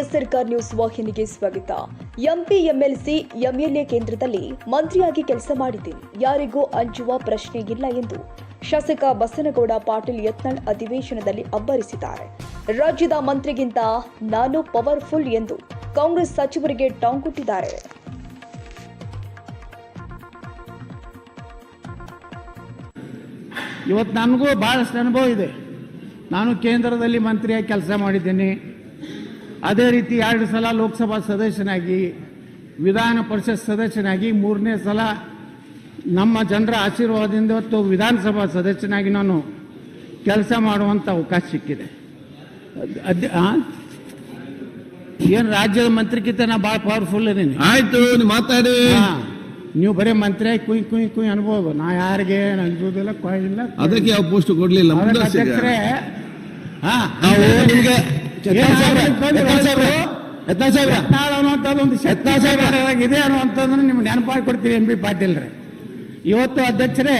S ಸರ್ಕಾರ್ news ವಾಹಿನಿಗೆ ಸ್ವಾಗತ. ಎಂಪಿ, ಎಂಎಲ್ಸಿ, ಎಂಎಲ್ಎ ಕೇಂದ್ರದಲ್ಲಿ ಮಂತ್ರಿಯಾಗಿ ಕೆಲಸ ಮಾಡಿದ್ದೀನಿ. ಯಾರಿಗೂ ಅಂಜುವ ಪ್ರಶ್ನೆ ಇಲ್ಲ ಎಂದು ಶಾಸಕ ಬಸನಗೌಡ ಪಾಟೀಲ್ ಯತ್ನಾಳ್ ಅಧಿವೇಶನದಲ್ಲಿ ಅಬ್ಬರಿಸಿದ್ದಾರೆ. ರಾಜ್ಯದ ಮಂತ್ರಿಗಿಂತ ನಾನು ಪವರ್ಫುಲ್ ಎಂದು ಕಾಂಗ್ರೆಸ್ ಸಚಿವರಿಗೆ ಟಾಂಗ್ ಕೊಟ್ಟಿದ್ದಾರೆ ಇವತ್ತು ನನಗೂ ಭಾಳಷ್ಟು ಅನುಭವ ಇದೆ. ನಾನು ಕೇಂದ್ರದಲ್ಲಿ ಮಂತ್ರಿಯಾಗಿ ಕೆಲಸ ಮಾಡಿದ್ದೇನೆ. ಅದೇ ರೀತಿ ಎರಡು ಸಲ ಲೋಕಸಭಾ ಸದಸ್ಯನಾಗಿ ವಿಧಾನ ಪರಿಷತ್ ಸದಸ್ಯನಾಗಿ ಮೂರನೇ ಸಲ ನಮ್ಮ ಜನರ ಆಶೀರ್ವಾದದಿಂದ ಇವತ್ತು ವಿಧಾನಸಭಾ ಸದಸ್ಯನಾಗಿ ನಾನು ಕೆಲಸ ಮಾಡುವಂಥ ಅವಕಾಶ ಸಿಕ್ಕಿದೆ. ಅದ್ ಏನು ರಾಜ್ಯದ ಮಂತ್ರಿಗಿಂತ ನಾ ಭಾಳ ಪವರ್ಫುಲ್ ಇದೀನಿ ಆಯ್ತು ಮಾತಾಡಿ. ನೀವು ಬರೀ ಮಂತ್ರಿ ಕುಯ್ ಕುಯ್ ಕುಯ್ ಅನ್ಬೋದು. ನಾ ಯಾರಿಗೆ ಅಂಜುವುದಿಲ್ಲ ಕೊಯ್ಲಿಲ್ಲ. ಅದಕ್ಕೆ ಯಾವ ಪೋಸ್ಟ್ ಕೊಡ್ಲಿಲ್ಲ. ಅಧ್ಯಕ್ಷರೇ ಹಾ. ನಾವು ನಿಮ್ಗೆ ಇದೆ ಅನ್ನುವಂಥದ್ದನ್ನು ನಿಮ್ಗೆ ನೆನಪಾಗಿ ಕೊಡ್ತೀವಿ ಎಂ ಬಿ ಪಾಟೀಲ್ರೆ. ಇವತ್ತು ಅಧ್ಯಕ್ಷರೇ